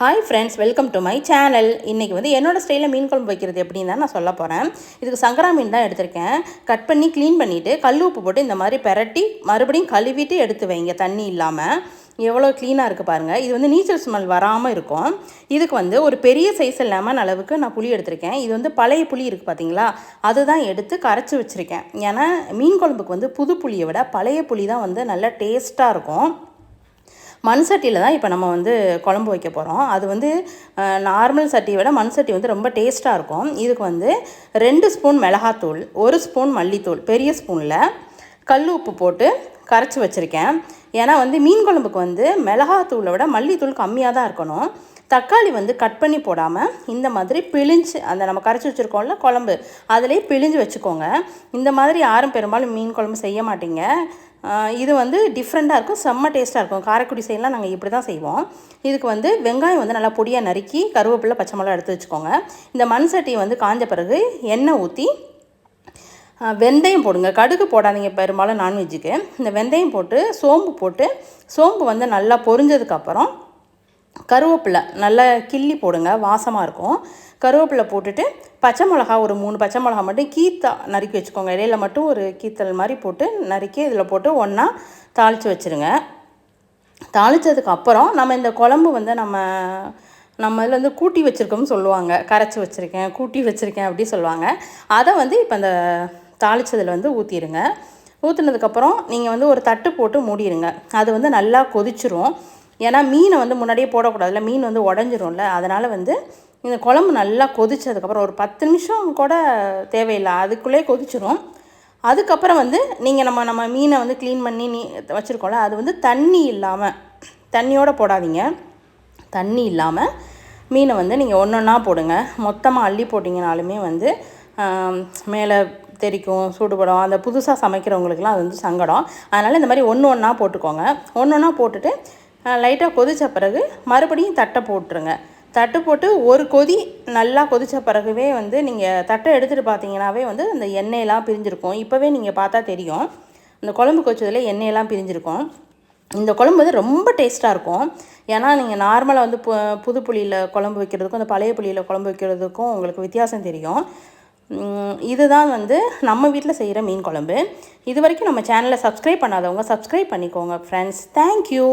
Hi friends welcome to my channel இன்றைக்கி வந்து என்னோடய ஸ்டைலில் மீன் குழம்பு வைக்கிறது எப்படின்னு தான் நான் சொல்ல போகிறேன் இதுக்கு சங்கரா மீன் தான் எடுத்திருக்கேன். கட் பண்ணி க்ளீன் பண்ணிவிட்டு கல் உப்பு போட்டு இந்த மாதிரி பெரட்டி மறுபடியும் கழுவிட்டு எடுத்து வைங்க தண்ணி இல்லாமல் எவ்வளோ க்ளீனாக இருக்குது பாருங்கள் இது வந்து நீச்சல் ஸ்மெல் வராமல் இருக்கும். இதுக்கு வந்து ஒரு பெரிய சைஸ் லெமன் அளவுக்கு நான் புளி எடுத்திருக்கேன். இது வந்து பழைய புளி இருக்குது பார்த்தீங்களா அதுதான் எடுத்து கரைச்சி வச்சுருக்கேன். ஏன்னா மீன் குழம்புக்கு வந்து புது புளியை விட பழைய புளி தான் வந்து நல்லா டேஸ்ட்டாக இருக்கும். மண் சட்டியில் தான் இப்போ நம்ம வந்து குழம்பு வைக்க போகிறோம் அது வந்து நார்மல் சட்டியை விட மண் சட்டி வந்து ரொம்ப டேஸ்ட்டாக இருக்கும். இதுக்கு வந்து ரெண்டு ஸ்பூன் மிளகாத்தூள் ஒரு ஸ்பூன் மல்லித்தூள் பெரிய ஸ்பூனில் கல் உப்பு போட்டு கரைச்சி வச்சுருக்கேன். ஏன்னா வந்து மீன் குழம்புக்கு வந்து மிளகாத்தூளை விட மல்லித்தூள் கம்மியாக தான் இருக்கணும். தக்காளி வந்து கட் பண்ணி போடாமல் இந்த மாதிரி பிழிஞ்சு அந்த நம்ம கரைச்சி வச்சுருக்கோம்ல குழம்பு அதிலே பிழிஞ்சு வச்சுக்கோங்க. இந்த மாதிரி யாரும் பெரும்பாலும் மீன் குழம்பு செய்ய மாட்டீங்க. இது வந்து டிஃப்ரெண்ட்டாக இருக்கும் செம்ம டேஸ்ட்டாக இருக்கும். காரைக்குடி சைடெலாம் நாங்கள் இப்படி தான் செய்வோம். இதுக்கு வந்து வெங்காயம் வந்து நல்லா பொடியாக நறுக்கி கருவேப்பிலை பச்சை மிளகா எடுத்து வச்சுக்கோங்க. இந்த மண் சட்டியை வந்து காஞ்ச பிறகு எண்ணெய் ஊற்றி வெந்தயம் போடுங்க. கடுகு போடாதீங்க பெரும்பாலும் நான்வெஜ்ஜுக்கு. இந்த வெந்தயம் போட்டு சோம்பு போட்டு சோம்பு வந்து நல்லா பொரிஞ்சதுக்கப்புறம் கருவேப்பிலை நல்லா கிள்ளி போடுங்க வாசமாக இருக்கும். கருவேப்பிலை போட்டுட்டு பச்சை மிளகா ஒரு மூணு பச்சை மிளகா மட்டும் கீத்தா நறுக்கி வச்சுக்கோங்க. இடையில மட்டும் ஒரு கீத்தல் மாதிரி போட்டு நறுக்கி இதில் போட்டு ஒன்றா தாளித்து வச்சுருங்க. தாளித்ததுக்கு அப்புறம் நம்ம இந்த குழம்பு வந்து நம்ம நம்ம இதில் வந்து கூட்டி வச்சுருக்கோம்னு சொல்லுவாங்க. கரைச்சி வச்சுருக்கேன் கூட்டி வச்சுருக்கேன் அப்படி சொல்லுவாங்க. அதை வந்து இப்போ அந்த தாளித்ததில் வந்து ஊற்றிடுங்க ஊற்றுனதுக்கப்புறம் நீங்கள் வந்து ஒரு தட்டு போட்டு மூடிடுங்க அது வந்து நல்லா கொதிச்சிரும். ஏன்னா மீனை வந்து முன்னாடியே போடக்கூடாதுல்ல மீன் வந்து உடஞ்சிரும்ல அதனால் வந்து இந்த குழம்பு நல்லா கொதிச்சதுக்கப்புறம் ஒரு பத்து நிமிஷம் கூட தேவையில்லை அதுக்குள்ளே கொதிச்சிரும். அதுக்கப்புறம் வந்து நீங்கள் நம்ம நம்ம மீனை வந்து க்ளீன் பண்ணி நீ வச்சுருக்கோம்ல அது வந்து தண்ணி இல்லாமல் தண்ணியோடு போடாதீங்க. தண்ணி இல்லாமல் மீனை வந்து நீங்கள் ஒன்று ஒன்றா போடுங்க. மொத்தமாக அள்ளி போட்டிங்கனாலுமே வந்து மேலே தெரிக்கும் சூடுபடும். அந்த புதுசாக சமைக்கிறவங்களுக்குலாம் அது வந்து சங்கடம். அதனால் இந்த மாதிரி ஒன்று ஒன்றா போட்டுக்கோங்க. ஒன்று ஒன்றா போட்டுட்டு லைட்டாக கொதித்த பிறகு மறுபடியும் தட்டை போட்டுருங்க. தட்டு போட்டு ஒரு கொதி நல்லா கொதித்த பிறகுவே வந்து நீங்கள் தட்டை எடுத்துகிட்டு பார்த்தீங்கன்னாவே வந்து அந்த எண்ணெயெல்லாம் பிரிஞ்சிருக்கும். இப்போவே நீங்கள் பார்த்தா தெரியும். இந்த குழம்பு கொச்சதில் எண்ணெயெல்லாம் பிரிஞ்சிருக்கும். இந்த குழம்பு வந்து ரொம்ப டேஸ்ட்டாக இருக்கும். ஏன்னா நீங்கள் நார்மலாக வந்து பு புது புளியில் குழம்பு வைக்கிறதுக்கும் அந்த பழைய புளியில் குழம்பு வைக்கிறதுக்கும் உங்களுக்கு வித்தியாசம் தெரியும். இதுதான் வந்து நம்ம வீட்டில் செய்கிற மீன் குழம்பு. இது வரைக்கும் நம்ம சேனலை சப்ஸ்கிரைப் பண்ணாதவங்க சப்ஸ்கிரைப் பண்ணிக்கோங்க ஃப்ரெண்ட்ஸ் தேங்க்யூ